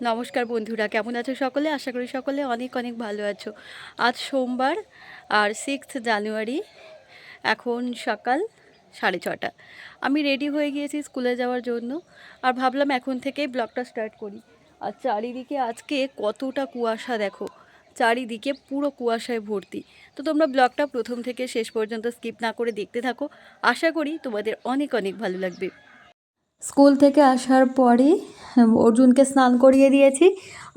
নমস্কার বন্ধুরা, কেমন আছো সকলে? আশা করি সকলে অনেক অনেক ভালো আছো। আজ সোমবার আর সিক্স জানুয়ারি এখন সকাল সাড়ে ছটা। আমি রেডি হয়ে গিয়েছি স্কুলে যাওয়ার জন্য আর ভাবলাম এখন থেকেই ব্লগটা স্টার্ট করি। আর চারিদিকে আজকে কতটা কুয়াশা দেখো, চারিদিকে পুরো কুয়াশায় ভর্তি। তো তোমরা ব্লগটা প্রথম থেকে শেষ পর্যন্ত স্কিপ না করে দেখতে থাকো। আশা করি তোমাদের অনেক অনেক ভালো লাগবে। স্কুল থেকে আসার পরে অর্জুনকে স্নান করিয়ে দিয়েছি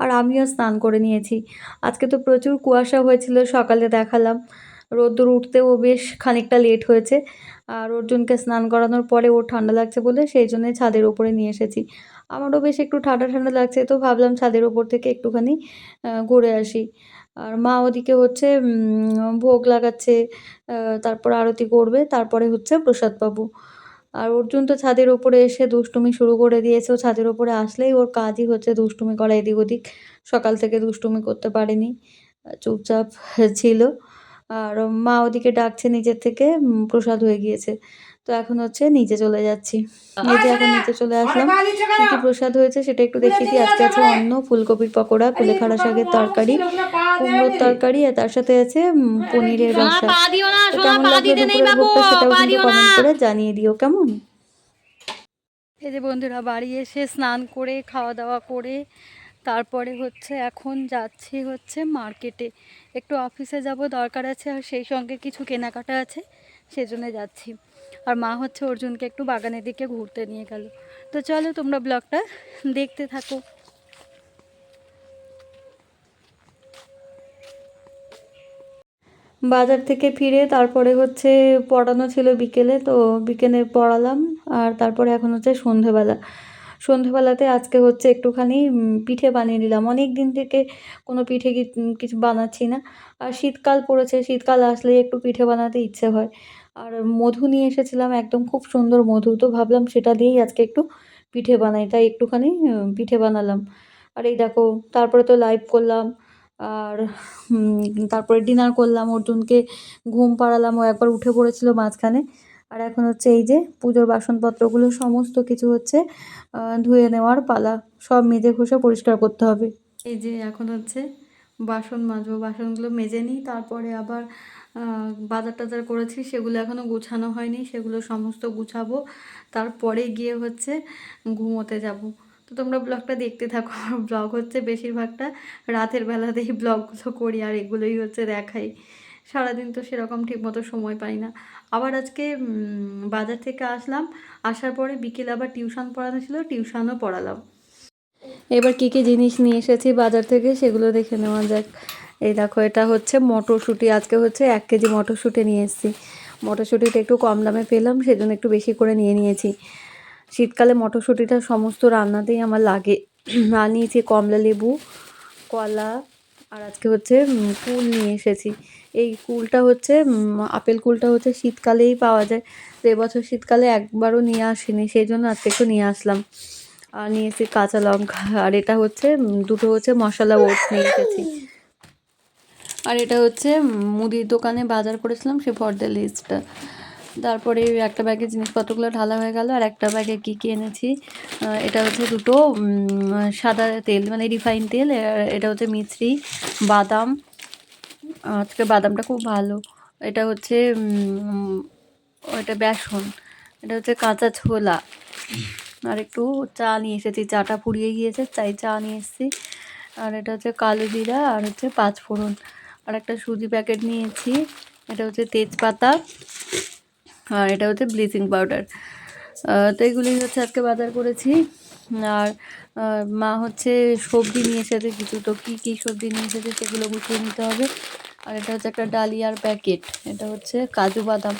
আর আমিও স্নান করে নিয়েছি। আজকে তো প্রচুর কুয়াশা হয়েছিল, সকালে দেখালাম। রোদ্দুর উঠতেও বেশ খানিকটা লেট হয়েছে আর অর্জুনকে স্নান করানোর পরে ওর ঠান্ডা লাগছে বলে সেই জন্য ছাদের ওপরে নিয়ে এসেছি। আমারও বেশ একটু ঠান্ডা ঠান্ডা লাগছে, তো ভাবলাম ছাদের ওপর থেকে একটুখানি ঘুরে আসি। আর মা ওদিকে হচ্ছে ভোগ লাগাচ্ছে তারপর আরতি করবে, তারপরে হচ্ছে প্রসাদ পাবো আর অর্জুন তো ছাদের ওপরে এসে দুষ্টুমি শুরু করে দিয়েছে। ও ছাদের ওপরে আসলেই ওর কাজই হচ্ছে দুষ্টুমি করা এদিক ওদিক। সকাল থেকে দুষ্টুমি করতে পারেনি, চুপচাপ ছিল। আর মা ওদিকে ডাকছে নিজের থেকে প্রসাদ হয়ে গিয়েছে। তো এখন হচ্ছে নিচে চলে যাচ্ছি। এই যে এখন নিচে চলে আসলাম। কি প্রসাদ হয়েছে সেটা একটু দেখিয়ে দিই। আজকে আছে অন্য ফুলকপির পকোড়া কুলেখাড়া শাকের তরকারি কুমড়োর তরকারি আর তার সাথে আছে পনিরের রসা। পা দিও না তো সোনা কেমন পা লাগল দুপুরের ভোগটা সেটাও কিন্তু কমেন্ট করে জানিয়ে দিও কেমন? এই যে বন্ধুরা বাড়ি এসে স্নান করে খাওয়া দাওয়া করে তারপরে হচ্ছে এখন যাচ্ছি হচ্ছে মার্কেটে। একটু অফিসে যাব দরকার আছে আর সেই সঙ্গে কিছু কেনাকাটা আছে। সেজন্য যাচ্ছি। আর মা হচ্ছে অর্জুনকে একটু বাগানের দিকে ঘুরতে নিয়ে গেল। তো চলো তোমরা ব্লগটা দেখতে থাকো। বাজার থেকে ফিরে তারপরে হচ্ছে পড়ানো ছিল বিকেলে, তো বিকেলে পড়ালাম আর তারপরে এখন হচ্ছে সন্ধেবেলা। সন্ধেবেলাতে আজকে হচ্ছে একটুখানি পিঠে বানিয়ে নিলাম। অনেক দিন থেকে কোনো পিঠে কিছু বানাচ্ছি না। আর শীতকাল পড়েছে, শীতকাল আসলেই একটু পিঠে বানাতে ইচ্ছে হয়। আর মধু নিয়ে এসেছিলাম, একদম খুব সুন্দর মধু। তো ভাবলাম সেটা দিয়েই আজকে একটু পিঠে বানাই, তাই একটুখানি পিঠে বানালাম। আর এই দেখো, তারপরে তো লাইভ করলাম, আর তারপরে ডিনার করলাম অর্জুনকে। ঘুম পাড়ালাম, ও একবার উঠে পড়েছিল মাঝখানে। আর এখন হচ্ছে এই যে পুজোর বাসনপত্রগুলো, সমস্ত কিছু হচ্ছে ধুয়ে নেওয়ার পালা। সব মেজে ঘষে পরিষ্কার করতে হবে। এই যে এখন হচ্ছে বাসন মাজবো, বাসনগুলো মেজে নিই, তারপরে আবার বাজার টাজার করেছি, সেগুলো এখনও গুছানো হয়নি, সেগুলো সমস্ত গুছাবো। তারপরে গিয়ে হচ্ছে ঘুমোতে যাব। তো তোমরা ব্লগটা দেখতে থাকো ব্লগ হচ্ছে বেশিরভাগটা রাতের বেলাতেই ব্লগগুলো করি, আর এগুলোই হচ্ছে দেখাই। সারাদিন তো সেরকম ঠিক মতো সময় পাই না। আবার আজকে বাজার থেকে আসলাম, আসার পরে বিকেলে আবার টিউশন পড়ানো ছিল, টিউশনও পড়ালাম। এবার কী কী জিনিস নিয়ে এসেছি বাজার থেকে, সেগুলো দেখে নেওয়া যাক। এই দেখো, এটা হচ্ছে মটরশুঁটি। আজকে হচ্ছে এক কেজি মটরশুঁটি নিয়ে এসেছি। মটরশুঁটিটা একটু কম দামে পেলাম, সেজন্য একটু বেশি করে নিয়ে নিয়েছি। শীতকালে মটরশুঁটিটা সমস্ত রান্নাতেই আমার লাগে। আর নিয়েছি কমলা লেবু, কলা, আর আজকে হচ্ছে কুল নিয়ে এসেছি। এই কুলটা হচ্ছে আপেল কুলটা হচ্ছে শীতকালেই পাওয়া যায়। তো এবছর শীতকালে একবারও নিয়ে আসিনি, সেই জন্য আজকে একটু নিয়ে আসলাম। আর নিয়েছি কাঁচা লঙ্কা। আর এটা হচ্ছে দুটো হচ্ছে মশলা ওট নিয়ে এসেছি। আর এটা হচ্ছে মুদির দোকানে বাজার করেছিলাম সে ফর দ্য লিস্টটা তারপরে একটা ব্যাগে জিনিসপত্রগুলো ঢালা হয়ে গেল, আর একটা ব্যাগে কী কী এনেছি? এটা হচ্ছে দুটো সাদা তেল মানে রিফাইন তেল এটা হচ্ছে মিছরি, বাদাম। আজকে বাদামটা খুব ভালো। এটা হচ্ছে এটা বেসন, এটা হচ্ছে কাঁচা ছোলা। আর একটু চা নিয়ে এসেছি, চাটা পুড়িয়ে গিয়েছে, তাই চা নিয়ে এসেছি। আর এটা হচ্ছে কালো জিরা, আর হচ্ছে পাঁচ ফোড়ন আর একটা সুজি প্যাকেট নিয়েছি। এটা হচ্ছে তেজপাতা আর এটা হচ্ছে ব্লিচিং পাউডার তো এগুলোই হচ্ছে আজকে বাজার করেছি। আর মা হচ্ছে সবজি নিয়ে এসেছে কিছু। তো কী কী সবজি নিয়ে এসেছে সেগুলো গুছিয়ে নিতে হবে। আর এটা হচ্ছে একটা ডালিয়ার প্যাকেট এটা হচ্ছে কাজু বাদাম।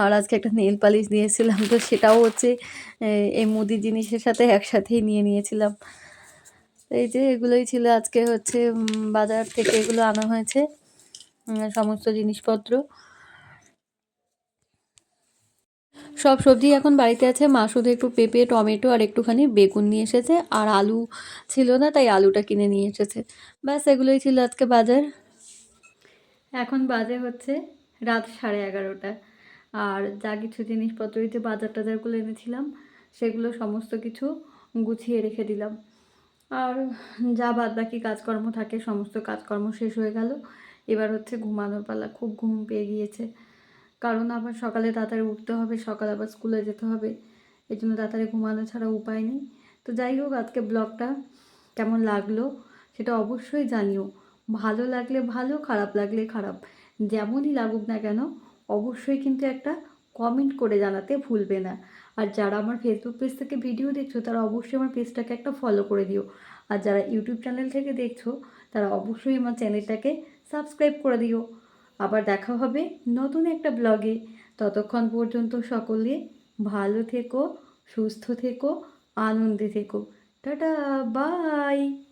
আর আজকে একটা নেল পালিশ নিয়েছিলাম। তো সেটাও হচ্ছে এই মুদি জিনিসের সাথে একসাথেই নিয়ে নিয়েছিলাম। এই যে এগুলোই ছিল আজকে হচ্ছে বাজার থেকে এগুলো আনা হয়েছে। সমস্ত জিনিসপত্র। সব সবজি এখন বাড়িতে আছে। মা শুধু একটু পেঁপে, টমেটো আর একটুখানি বেগুন নিয়ে এসেছে। আর আলু ছিল না, তাই আলুটা কিনে নিয়ে এসেছে। ব্যাস, এগুলোই ছিল আজকে বাজার। এখন বাজে হচ্ছে রাত সাড়ে এগারোটা। আর যা কিছু জিনিসপত্র যে বাজার টাজারগুলো এনেছিলাম, সেগুলো সমস্ত কিছু গুছিয়ে রেখে দিলাম। আর যা বাদ বাকি কাজকর্ম থাকে, সমস্ত কাজকর্ম শেষ হয়ে গেল। এবার হচ্ছে ঘুমানোর পালা, খুব ঘুম পেয়ে গিয়েছে। কারণ আবার সকালে তাড়াতাড়ি উঠতে হবে, সকালে আবার স্কুলে যেতে হবে এই জন্য তাড়াতাড়ি ঘুমানো ছাড়া উপায় নেই। তো যাই হোক, আজকে ব্লগটা কেমন লাগল সেটা অবশ্যই জানিও। ভালো লাগলে ভালো, খারাপ লাগলে খারাপ। যেমনই লাগুক না কেন, অবশ্যই কিন্তু একটা কমেন্ট করে জানাতে ভুলবে না। আর যারা আমার ফেসবুক পেজ থেকে ভিডিও দেখছ, তারা অবশ্যই আমার পেজটাকে একটা ফলো করে দিও। আর যারা ইউটিউব চ্যানেল থেকে দেখছ, তারা অবশ্যই আমার চ্যানেলটাকে সাবস্ক্রাইব করে দিও। আবার দেখা হবে নতুন একটা ব্লগে। ততক্ষণ পর্যন্ত সকলে ভালো থেকো, সুস্থ থেকো, আনন্দে থেকো। Tata, bye!